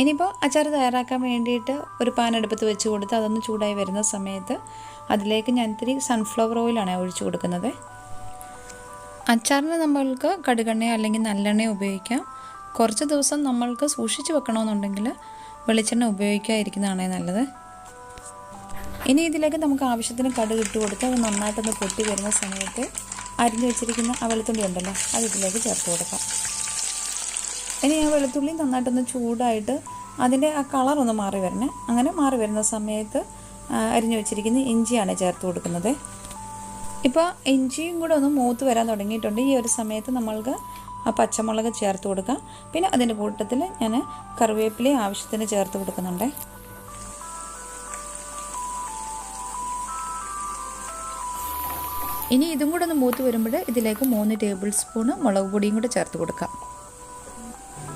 ഇനിയിപ്പോൾ അച്ചാർ തയ്യാറാക്കാൻ വേണ്ടിയിട്ട് ഒരു പാൻ അടുപ്പത്ത് വെച്ച് കൊടുത്ത് അതൊന്ന് ചൂടായി വരുന്ന സമയത്ത് അതിലേക്ക് ഞാൻ ഇത്തിരി സൺഫ്ലവർ ഓയിലാണ് ഒഴിച്ചു കൊടുക്കുന്നത്. അച്ചാറിന് നമ്മൾക്ക് കടുകെണ്ണയോ അല്ലെങ്കിൽ നല്ലെണ്ണയോ ഉപയോഗിക്കാം. കുറച്ച് ദിവസം നമ്മൾക്ക് സൂക്ഷിച്ച് വെക്കണമെന്നുണ്ടെങ്കിൽ വെളിച്ചെണ്ണ ഉപയോഗിക്കാതിരിക്കുന്നതാണ് നല്ലത്. ഇനി ഇതിലേക്ക് നമുക്ക് ആവശ്യത്തിന് കടുക് ഇട്ട് കൊടുത്ത് അത് നന്നായിട്ടൊന്ന് പൊട്ടി വരുന്ന സമയത്ത് അരിഞ്ഞു വെച്ചിരിക്കുന്ന ആ വെളുത്തുള്ളി ഉണ്ടല്ലോ അത് ഇതിലേക്ക് ചേർത്ത് കൊടുക്കാം. ഇനി ആ വെളുത്തുള്ളി നന്നായിട്ടൊന്ന് ചൂടായിട്ട് അതിന്റെ ആ കളറൊന്ന് മാറി വരണേ. അങ്ങനെ മാറി വരുന്ന സമയത്ത് അരിഞ്ഞു വെച്ചിരിക്കുന്ന ഇഞ്ചിയാണ് ചേർത്ത് കൊടുക്കുന്നത്. ഇപ്പോൾ ഇഞ്ചിയും കൂടെ ഒന്ന് മൂത്ത് വരാൻ തുടങ്ങിയിട്ടുണ്ട്. ഈ ഒരു സമയത്ത് നമ്മൾക്ക് ആ പച്ചമുളക് ചേർത്ത് കൊടുക്കാം. പിന്നെ അതിന്റെ കൂട്ടത്തിൽ ഞാൻ കറിവേപ്പിലയും ആവശ്യത്തിന് ചേർത്ത് കൊടുക്കുന്നുണ്ട്. ഇനി ഇതും കൂടെ ഒന്ന് മൂത്ത് വരുമ്പോൾ ഇതിലേക്ക് മൂന്ന് ടേബിൾ സ്പൂണ് മുളക് പൊടിയും കൂടെ ചേർത്ത് കൊടുക്കാം.